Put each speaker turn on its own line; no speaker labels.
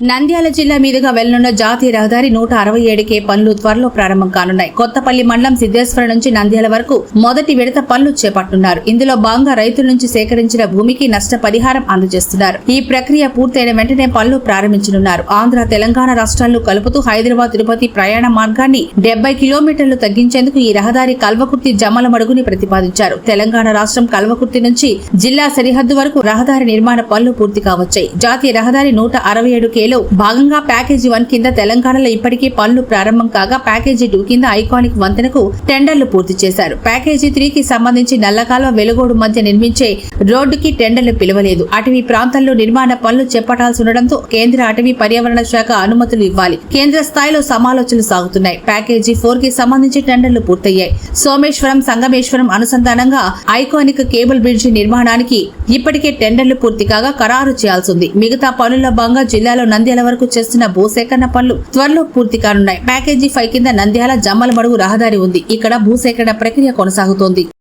నంద్యాల జిల్లా మీదుగా వెళ్ళనున్న జాతీయ రహదారి నూట అరవై ఏడుకే పనులు త్వరలో ప్రారంభం కానున్నాయి. కొత్తపల్లి మండలం సిద్దేశ్వరం నుంచి నంద్యాల వరకు మొదటి విడత పనులు చేపట్టున్నారు. ఇందులో భాగంగా రైతుల నుంచి సేకరించిన భూమికి నష్టపరిహారం అందజేస్తున్నారు. ఈ ప్రక్రియ పూర్తయిన వెంటనే పనులు ప్రారంభించనున్నారు. ఆంధ్ర తెలంగాణ రాష్ట్రాలను కలుపుతూ హైదరాబాద్ తిరుపతి ప్రయాణ మార్గాన్ని డెబ్బై కిలోమీటర్లు తగ్గించేందుకు ఈ రహదారి కల్వకుర్తి జమ్మల మడుగుని ప్రతిపాదించారు. తెలంగాణ రాష్ట్రం కల్వకుర్తి నుంచి జిల్లా సరిహద్దు వరకు రహదారి నిర్మాణ పనులు పూర్తి కావచ్చాయి. జాతీయ రహదారి నూట అరవై ఏడు కేలో భాగంగా ప్యాకేజీ వన్ కింద తెలంగాణలో ఇప్పటికే పనులు ప్రారంభం కాగా ప్యాకేజీ టూ కింద ఐకానిక్ వంతెనకు టెండర్లు పూర్తి చేశారు. ప్యాకేజీ త్రీ కి సంబంధించి నల్లకాలువ వెలుగోడు మధ్య నిర్మించే రోడ్డుకి టెండర్లు పిలవలేదు. అటవీ ప్రాంతాల్లో నిర్మాణ పనులు చేపట్టాల్సి ఉండడంతో కేంద్ర అటవీ పర్యావరణ శాఖ అనుమతులు ఇవ్వాలి. కేంద్ర స్థాయిలో సమాలోచనలు సాగుతున్నాయి. ప్యాకేజీ ఫోర్కి సంబంధించి టెండర్లు పూర్తయ్యాయి. సోమేశ్వరం సంగమేశ్వరం అనుసంధానంగా ఐకానిక్ కేబుల్ బ్రిడ్జి నిర్మాణానికి ఇప్పటికే టెండర్లు పూర్తి కాగా ఖరారు చేయాల్సింది మిగతా పనుల్లో భాగంగా జిల్లాలో నంద్యాల వరకు చేస్తున్న భూసేకరణ పనులు త్వరలో పూర్తి కానున్నాయి. ప్యాకేజీ ఫైవ్ కింద నంద్యాల జమ్మల మడుగు రహదారి ఉంది. ఇక్కడ భూసేకరణ ప్రక్రియ కొనసాగుతోంది.